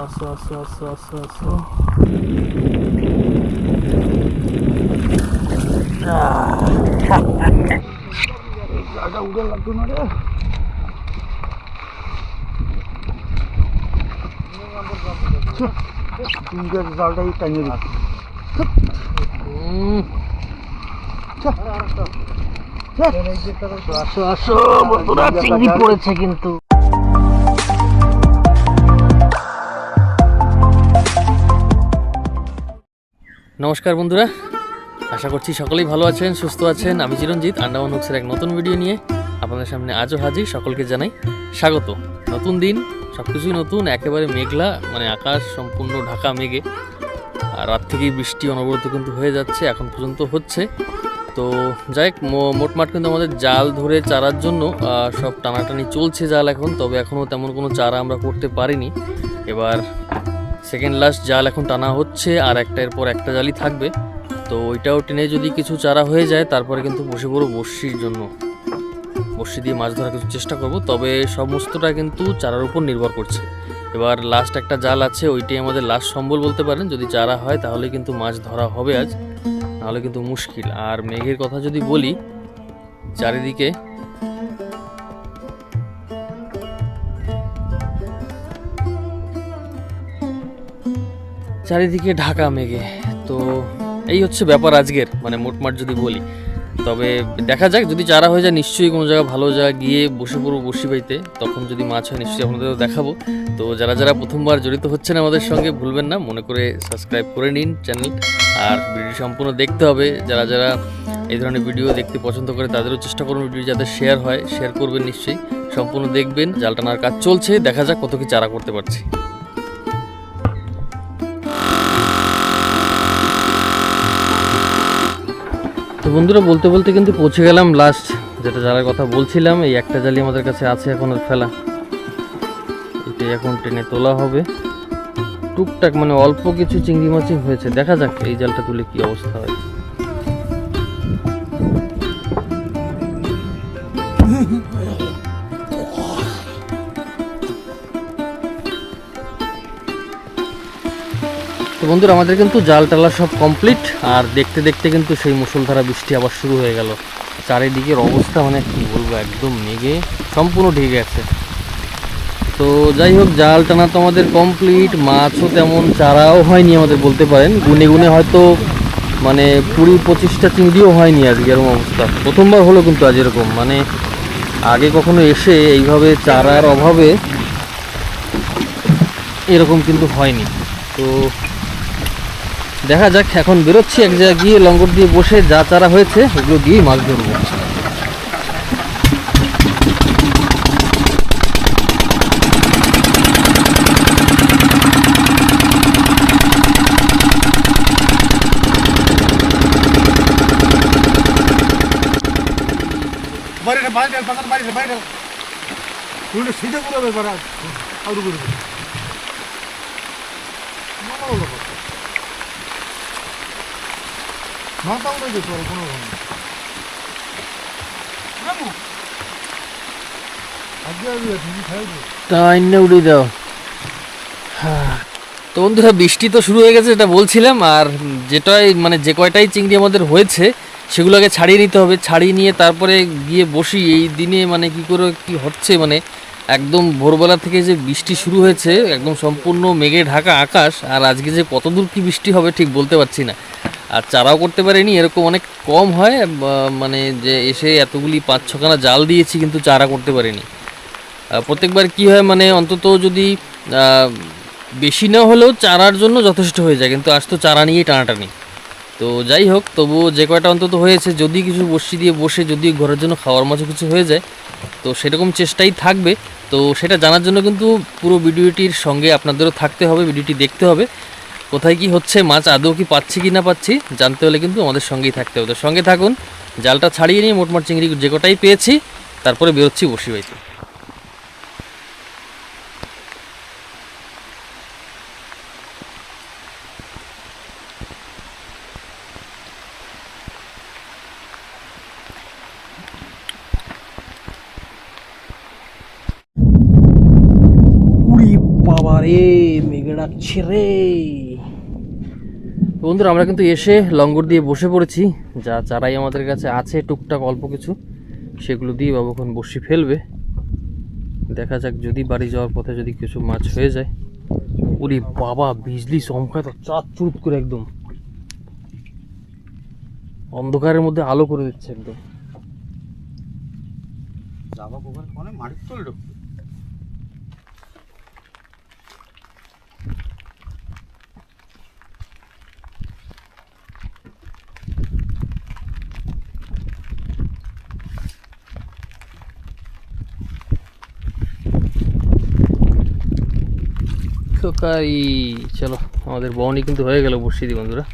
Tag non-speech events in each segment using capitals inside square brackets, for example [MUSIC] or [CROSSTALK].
আসো আসো আসো আসো আসো জায়গা লাগতো না রে আসো আসো বন্ধুরা চিংড়ি পড়েছে কিন্তু নমস্কার বন্ধুরা। আশা করছি সকলেই ভালো আছেন, সুস্থ আছেন। আমি চিরঞ্জিত, আন্ডামান হুক্সের এক নতুন ভিডিও নিয়ে আপনাদের সামনে আজও হাজির। সকলকে জানাই স্বাগত। নতুন দিন সব কিছুই নতুন, একেবারে মেঘলা মানে আকাশ সম্পূর্ণ ঢাকা মেঘে। আর রাত থেকেই বৃষ্টি অনবরত কিন্তু হয়ে যাচ্ছে, এখন পর্যন্ত হচ্ছে। তো যাই মোটমাট কিন্তু আমাদের জাল ধরে চারার জন্য সব টানাটানি চলছে জাল এখন, তবে এখনও তেমন কোনো চারা আমরা করতে পারিনি। এবার সেকেন্ড লাস্ট জাল এখন টানা হচ্ছে, আর একটার পর একটা জালই থাকবে। তো ওইটাও টেনে যদি কিছু চারা হয়ে যায়, তারপরে কিন্তু বসে পড়ো বর্ষির জন্য। বর্ষি দিয়ে মাছ ধরার কিছু চেষ্টা করব, তবে সমস্তটা কিন্তু চারার উপর নির্ভর করছে। এবার লাস্ট একটা জাল আছে, ওইটাই আমাদের লাস্ট সম্বল বলতে পারেন। যদি চারা হয়, তাহলে কিন্তু মাছ ধরা হবে আজ। নাহলে কিন্তু মুশকিল। আর মেঘের কথা যদি বলি, চারিদিকে চারিদিকে ঢাকা মেঘে। তো এই হচ্ছে ব্যাপার আজকের মানে মোটমাট যদি বলি। তবে দেখা যাক, যদি চারা হয়ে যায়, নিশ্চয়ই কোনো জায়গা ভালো জায়গা গিয়ে বসে পড়ব বসি বাড়িতে। তখন যদি মাছ হয়, নিশ্চয়ই আপনাদেরও দেখাবো। তো যারা যারা প্রথমবার জড়িত হচ্ছেন আমাদের সঙ্গে, ভুলবেন না, মনে করে সাবস্ক্রাইব করে নিন চ্যানেল। আর ভিডিও সম্পূর্ণ দেখতে হবে। যারা যারা এই ধরনের ভিডিও দেখতে পছন্দ করে, তাদেরও চেষ্টা করুন ভিডিও যাতে শেয়ার হয়। শেয়ার করবেন নিশ্চয়ই। সম্পূর্ণ দেখবেন, জাল কাজ চলছে। দেখা যাক কত কি চারা করতে পারছি। তো বন্ধুরা, বলতে বলতে কিন্তু পৌঁছে গেলাম লাস্ট যেটা জালার কথা বলছিলাম, এই একটা জালি আমাদের কাছে আছে এখন আর ফেলা। এটাই এখন টেনে তোলা হবে। টুকটাক মানে অল্প কিছু চিংড়ি মাছই হয়েছে। দেখা যাক এই জালটা তুলে কি অবস্থা হয়। বন্ধুরা, আমাদের কিন্তু জাল টালা সব কমপ্লিট আর দেখতে দেখতে কিন্তু সেই মুসলধারা বৃষ্টি আবার শুরু হয়ে গেল। চারিদিকের অবস্থা মানে কি বলব, একদম মেঘে সম্পূর্ণ ঢেকে গেছে। তো যাই হোক, জাল টানা তো আমাদের কমপ্লিট মাছও তেমন চারাও হয়নি আমাদের বলতে পারেন। গুনে গুনে হয়তো মানে কুড়ি পঁচিশটা চিংড়িও হয়নি আজকে এরকম অবস্থা। প্রথমবার হলো কিন্তু আজ এরকম। মানে আগে কখনো এসে এইভাবে চারার অভাবে এরকম কিন্তু হয়নি। তো দেখা যাক এখন বেরোচ্ছি এক জায়গায় গিয়ে লঙ্গর দিয়ে বসে যা চারা হয়েছে, ওগুলো দিয়েই মাছ ধরবো। বাইরে করে। ব্যাপার আউট করে মাথা উড়ে যেতে কোনো আজকে আজকে তুমি উড়ে দাও হ্যাঁ। তো বন্ধুরা বৃষ্টি তো শুরু হয়ে গেছে এটা বলছিলাম আর যেটাই মানে যে কয়টাই চিংড়ি আমাদের হয়েছে সেগুলোকে ছাড়িয়ে নিতে হবে ছাড়িয়ে নিয়ে তারপরে গিয়ে বসি এই দিনে মানে কি করে কি হচ্ছে মানে একদম ভোরবেলা থেকে যে বৃষ্টি শুরু হয়েছে, একদম সম্পূর্ণ মেঘে ঢাকা আকাশ, আর আজকে যে কত দূর কি বৃষ্টি হবে ঠিক বলতে পারছি না। আর চারাও করতে পারিনি, এরকম অনেক কম হয় মানে যে এসে এতগুলি পাঁচ ছখানা জাল দিয়েছি কিন্তু চারা করতে পারিনি। প্রত্যেকবার কি হয় মানে অন্তত যদি বেশি না হলেও চারার জন্য যথেষ্ট হয়ে যায়, কিন্তু আজ তো চারা নিয়েই টানাটানি। তো যাই হোক, তবুও যে কয়টা অন্তত হয়েছে, যদি কিছু বসি দিয়ে বসে, যদি ঘরের জন্য খাওয়ার মাঝে কিছু হয়ে যায়, তো সেরকম চেষ্টাই থাকবে। তো সেটা জানার জন্য কিন্তু পুরো ভিডিওটির সঙ্গে আপনাদেরও থাকতে হবে, ভিডিওটি দেখতে হবে। কোথায় কি হচ্ছে, মাছ আদৌ কি পাচ্ছি কি না পাচ্ছি, জানতে হলে কিন্তু আমাদের সঙ্গেই থাকতে হবে। তো সঙ্গে থাকুন, জালটা ছাড়িয়ে নিয়ে মোটমাট চিংড়ি যে কটাই পেয়েছি, তারপরে বেরোচ্ছি বসি বাড়িতে বাবা রে। বন্ধুরা আমরা কিন্তু এসে লঙ্গর দিয়ে বসে পড়েছি। যা চারাই আমাদের কাছে আছে টুকটাক অল্প কিছু সেগুলো দিয়ে বাবু এখন বসি ফেলবে। দেখা যাক যদি বাড়ি যাওয়ার পথে যদি কিছু মাছ হয়ে যায়। ওরে বাবা বিজলি চমকায় তো চাঁদ চুরুত করে একদম। অন্ধকারের মধ্যে আলো করে দিচ্ছে একদম। কোখানে মাটির তল চলো আমাদের বহনি কিন্তু হয়ে গেল বসিয়ে দিই বন্ধুরা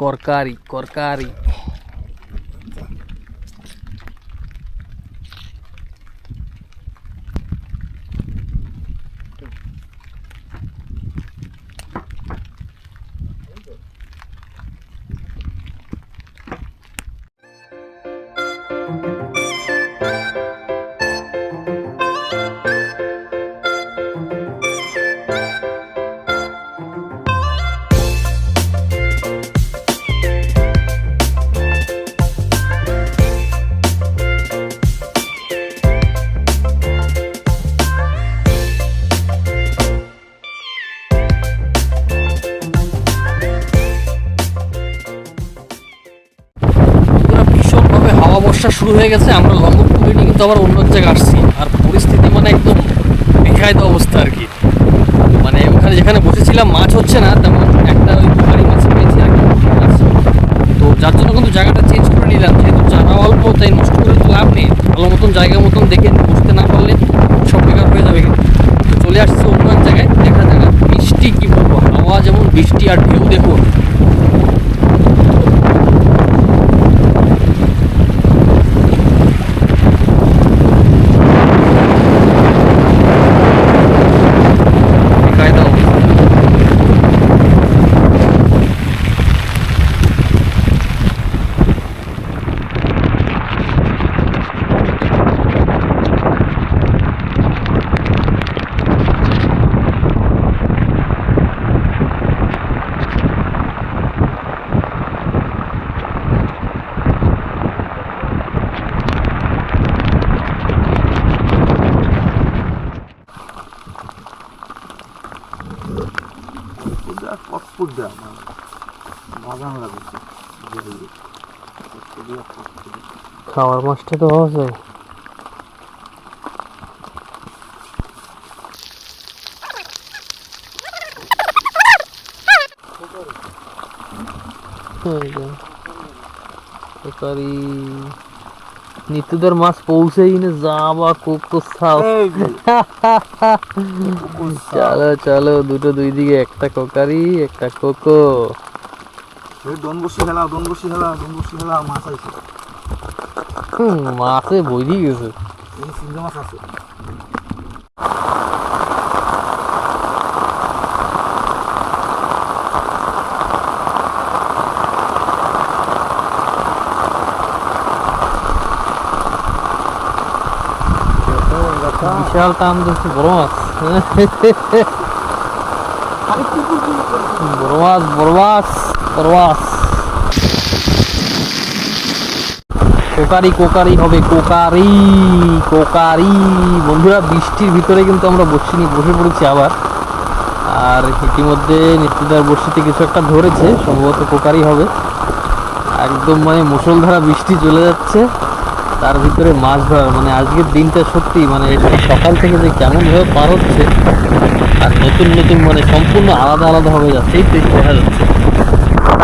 করকারি করকারি। শুরু হয়ে গেছে, আমরা পুকুরে নিয়ে কিন্তু আবার অন্য জায়গায় আসছি। আর পরিস্থিতি মানে একদম বেকায়দ অবস্থা আর কি। মানে ওখানে যেখানে বসেছিলাম, মাছ হচ্ছে না, তেমন একটা ওই পুকুরি মাছ পেয়েছি আর মাছ। তো যার জন্য কিন্তু জায়গাটা চেঞ্জ করে নিলাম, যেহেতু জানা অল্প, তাই নষ্ট করে তো লাভ নেই। ভালো মতন জায়গা মতন দেখে বসতে না পারলে সব বেকার হয়ে যাবে। কিন্তু তো চলে আসছে অন্য জায়গায়, দেখা যাক বৃষ্টি কি বলব, হাওয়া যেমন, বৃষ্টি আর ঢেউ দেখুন। খাওয়ার মাছটা তো পাওয়া যায়। নিত্যদের মাছ পৌঁছেই না যাবা কোকো সাও চলো চলো দুটো দুই দিকে একটা কোকারি একটা কোকো। ডন বসি খেলা ডন বসি খেলা ডন বসি খেলা মাছ আছে হুম, মাছে বই দিয়ে গেছে এই সিঙ্গা মাছ আছে বিশাল টান দিচ্ছে বড় মাছ কোকারি কোকারি হবে কোকারি কোকারি। বন্ধুরা, বৃষ্টির ভিতরে কিন্তু আমরা বসছি নিয়ে বসে পড়েছি আবার। আর ইতিমধ্যে নিত্যদার বর্ষিতে কিছু একটা ধরেছে, সম্ভবত কোকারি হবে। একদম মানে মুষলধারা বৃষ্টি চলে যাচ্ছে। তার ভিতরে মাছ ধরার মানে আজকের দিনটা সত্যি মানে সকাল থেকে যে কেমন ভাবে পার হচ্ছে আর নতুন নতুন মানে সম্পূর্ণ আলাদা আলাদা হয়ে যাচ্ছে এই তো দেখা যাচ্ছে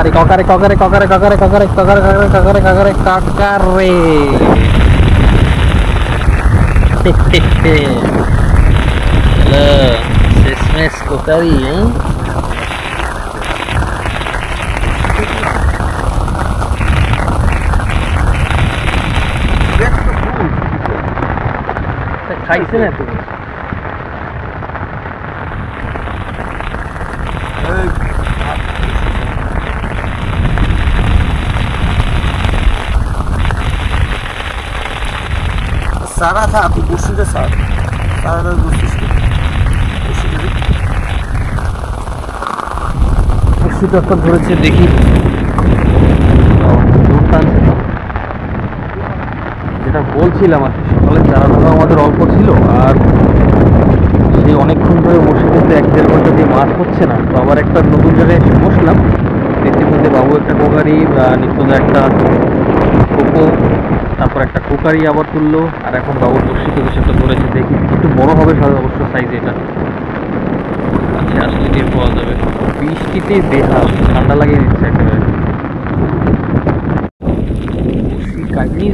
ককারে ককারে ককারে ককারে ককারে ককারে ককারে ককারে ককারে ককারে কাকারে হ্যালো শেষমেশ কোকারি হ্যাঁ খাইছে না তুমি? সারা খা তুই বসিতে সার সারাটা বসিস বসিটা ধরেছে দেখি। বলছিলাম আর সকালে চারা ধরা আমাদের অল্প ছিল আর সেই অনেকক্ষণ ধরে বসে কিন্তু এক দেড় ঘণ্টা দিয়ে মাছ হচ্ছে না। তো আবার একটা নতুন জায়গায় এসে বসলাম। ইতিমধ্যে বাবু একটা কোকারি নিত্যদা একটা কোকো তারপর একটা কোকারি আবার তুললো। আর এখন বাবুর বর্ষিতে কিছু একটা ধরেছে, দেখি একটু বড় হবে অবশ্য সাইজ এটা। আচ্ছা আসলে টের পাওয়া যাবে। বৃষ্টিতে বেহাল, ঠান্ডা লাগিয়ে দিচ্ছে একেবারে। কাটনি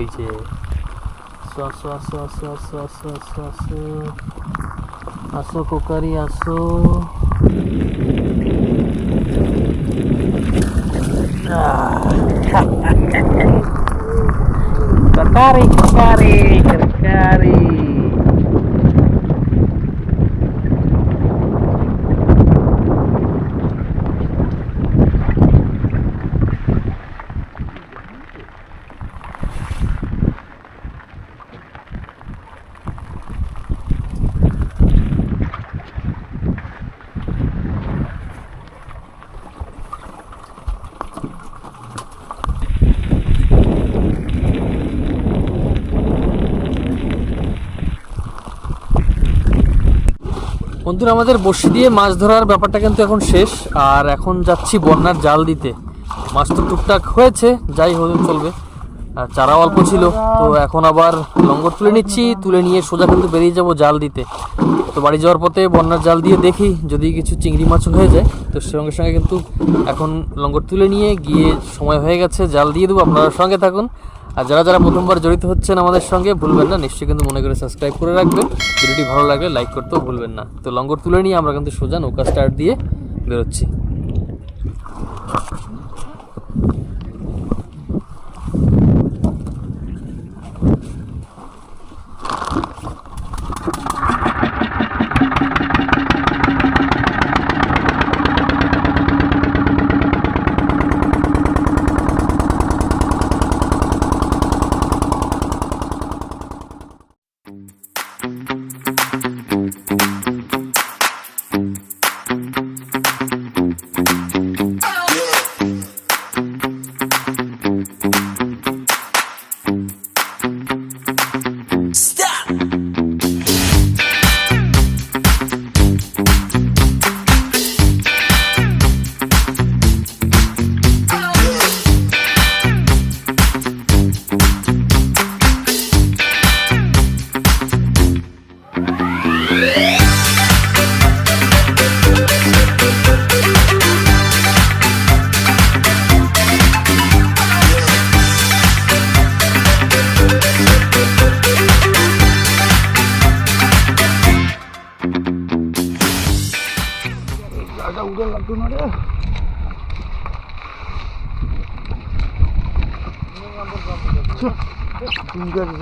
હોય છે શ્વાસો શ્વાસો શ્વાસો શ્વાસો આસો કોકરી આસો Tertarik, tertarik, tertarik. বন্ধুরা আমাদের বসি দিয়ে মাছ ধরার ব্যাপারটা কিন্তু এখন শেষ, আর এখন যাচ্ছি বন্যার জাল দিতে। মাছ তো টুকটাক হয়েছে, যাই হোক চলবে। আর চারা অল্প ছিল, তো এখন আবার লঙ্গর তুলে নিচ্ছি, তুলে নিয়ে সোজা কিন্তু বেরিয়ে যাব জাল দিতে। তো বাড়ি যাওয়ার পথে বন্যার জাল দিয়ে দেখি যদি কিছু চিংড়ি মাছ হয়ে যায়, তো সঙ্গে সঙ্গে কিন্তু এখন লঙ্গর তুলে নিয়ে গিয়ে সময় হয়ে গেছে, জাল দিয়ে দেবো, আপনারা সঙ্গে থাকুন। আর যারা যারা প্রথমবার জড়িত হচ্ছেন আমাদের সঙ্গে, ভুলবেন না, নিশ্চয়ই কিন্তু মনে করে সাবস্ক্রাইব করে রাখবেন। ভিডিওটি ভালো লাগলে লাইক করতেও ভুলবেন না। তো লঙ্গর তুলে নিয়ে আমরা কিন্তু সোজা নৌকা স্টার্ট দিয়ে বেরোচ্ছি।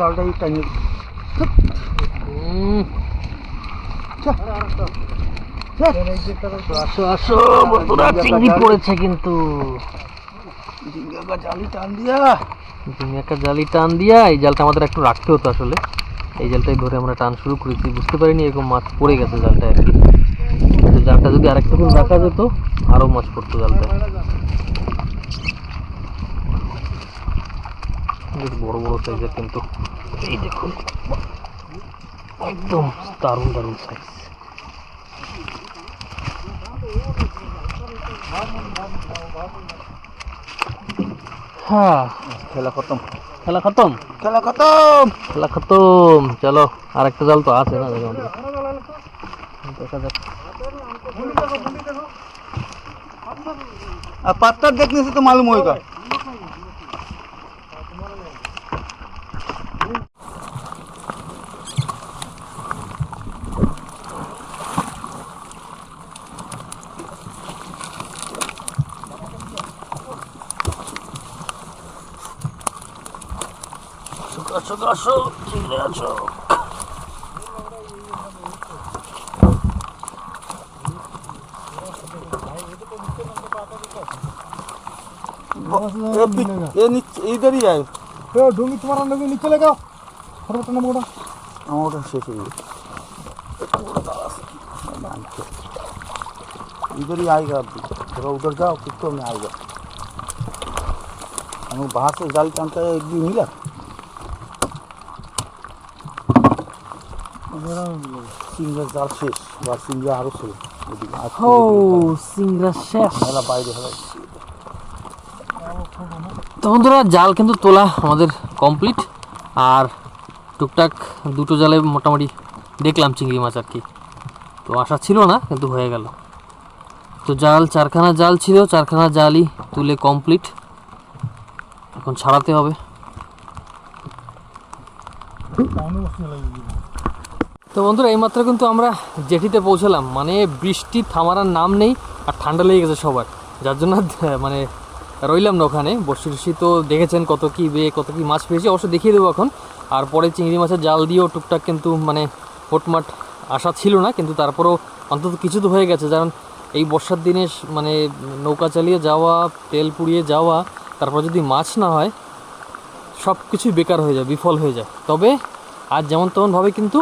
চিংড়ি জালটাই টাইনে উম, আসো আসো বন্ধুরা চিংড়ি পড়েছে কিন্তু। জালি টান দিয়া। তুমি একটা জালি টান দিয়া এই জালটা আমাদের একটু রাখতে হতো আসলে। এই জালটাই ধরে আমরা টান শুরু করেছি বুঝতে পারিনি এরকম মাছ পড়ে গেছে জালটা আর কি। জালটা যদি আরেকটু রাখা যেত আরও মাছ পড়তো জালটা। বেশ বড় বড় সাইজের কিন্তু এই দেখুন একদম দারুণ দারুণ সাইজ হ্যাঁ খেলা খতম খেলা খতম খেলা খতম খেলা খতম চলো আর একটা জাল তো আছে না দেখো দেখা যাক আর पत्थर देखने से तो मालूम होगा जाओ चले जाओ ये नीचे इधर ही आए तो डूँगी तुम्हारा लोग नीचे लगा पर्वत ना मोड़ा और शेष इधर ही आएगा। अभी थोड़ा उधर जाओ कुत्तों में आएगा हम बाहर से जाल चाँद एक भी मिला সিংড়া জাল শেষ বা সিংড়া আরও শেষ। ও সিংড়া শেষ। মেলা বাইরে হলো তো বন্ধুরা জাল কিন্তু তোলা আমাদের কমপ্লিট। আর টুকটাক দুটো জালে মোটামুটি দেখলাম চিংড়ি মাছ আর কি। তো আশা ছিল না কিন্তু হয়ে গেল। তো জাল চারখানা জাল ছিল চারখানা জালই তুলে কমপ্লিট। এখন ছাড়াতে হবে। তো বন্ধুরা, এইমাত্র কিন্তু আমরা জেঠিতে পৌঁছালাম। মানে বৃষ্টি থামার নাম নেই আর ঠান্ডা লেগে গেছে সবার। যার জন্য [LAUGHS] মানে রইলাম না ওখানে। বর্ষি টর্ষি তো দেখেছেন কত কি বে, কত কি মাছ পেয়েছি। অবশ্য দেখিয়ে দেবো এখন। আর পরে চিংড়ি মাছের জাল দিয়েও টুকটাক কিন্তু মানে ফোটমাট আসা ছিল না। কিন্তু তারপরেও অন্তত কিছু তো হয়ে গেছে। কারণ এই বর্ষার দিনে মানে নৌকা চালিয়ে যাওয়া, তেল পুড়িয়ে যাওয়া, তারপর যদি মাছ না হয় সব কিছুই বেকার হয়ে যায়, বিফল হয়ে যায়। তবে আজ যেমন তেমনভাবে কিন্তু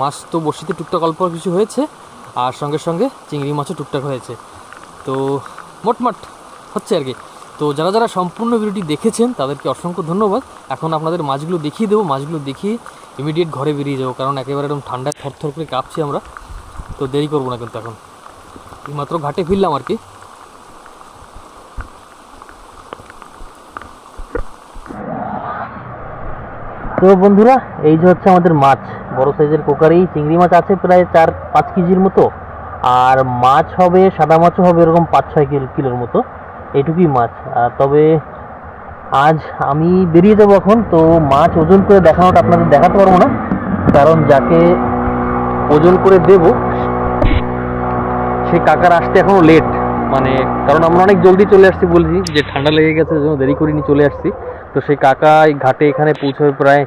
মাছ তো বড়শিতে টুকটাক অল্প কিছু হয়েছে, আর সঙ্গে সঙ্গে চিংড়ি মাছও টুকটাক হয়েছে। তো মোটমাট হচ্ছে আর কি। তো যারা যারা সম্পূর্ণ ভিডিওটি দেখেছেন, তাদেরকে অসংখ্য ধন্যবাদ। এখন আপনাদের মাছগুলো দেখিয়ে দেবো, মাছগুলো দেখিয়ে ইমিডিয়েট ঘরে বেরিয়ে যাব, কারণ একেবারে একদম ঠান্ডায় থরথর করে কাঁপছি আমরা। তো দেরি করব না কিন্তু এখন। এইমাত্র ঘাটে ফিরলাম আর কি। তো বন্ধুরা, এই যে হচ্ছে আমাদের মাছ। বড় সাইজের কোকারি, চিংড়ি মাছ আছে প্রায় চার, পাঁচ কেজির মতো। আর মাছ হবে, সাদা মাছও হবে এরকম পাঁচ, ছয় কিলো, কিলোর মতো। এইটুকুই মাছ। তবে আজ আমি বেরিয়ে যাব এখন, তো মাছ ওজন করে দেখানোটা আপনাদের দেখাতে পারব না। কারণ যাকে ওজন করে দেব, সে কাকার আসতে এখনও লেট মানে কারণ আমরা অনেক জলদি চলে আসছি বলছি, যে ঠান্ডা লেগে গেছে জন্য দেরি করিনি চলে আসছি। তো সেই কাকা এই ঘাটে এখানে পৌঁছবে প্রায়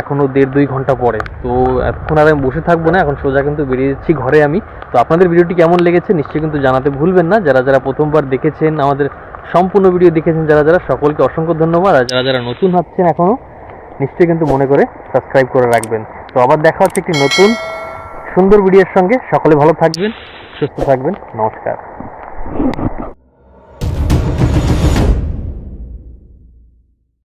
এখনও দেড় দুই ঘণ্টা পরে। তো এতক্ষণ আর আমি বসে থাকব না, এখন সোজা কিন্তু বেরিয়ে যাচ্ছি ঘরে আমি। তো আপনাদের ভিডিওটি কেমন লেগেছে নিশ্চয়ই কিন্তু জানাতে ভুলবেন না। যারা যারা প্রথমবার দেখেছেন আমাদের সম্পূর্ণ ভিডিও দেখেছেন, যারা যারা, সকলকে অসংখ্য ধন্যবাদ। আর যারা যারা নতুন হচ্ছেন এখনও নিশ্চয়ই কিন্তু মনে করে সাবস্ক্রাইব করে রাখবেন। তো আবার দেখা হচ্ছে একটি নতুন সুন্দর ভিডিওর সঙ্গে। সকলে ভালো থাকবেন, সুস্থ থাকবেন। নমস্কার।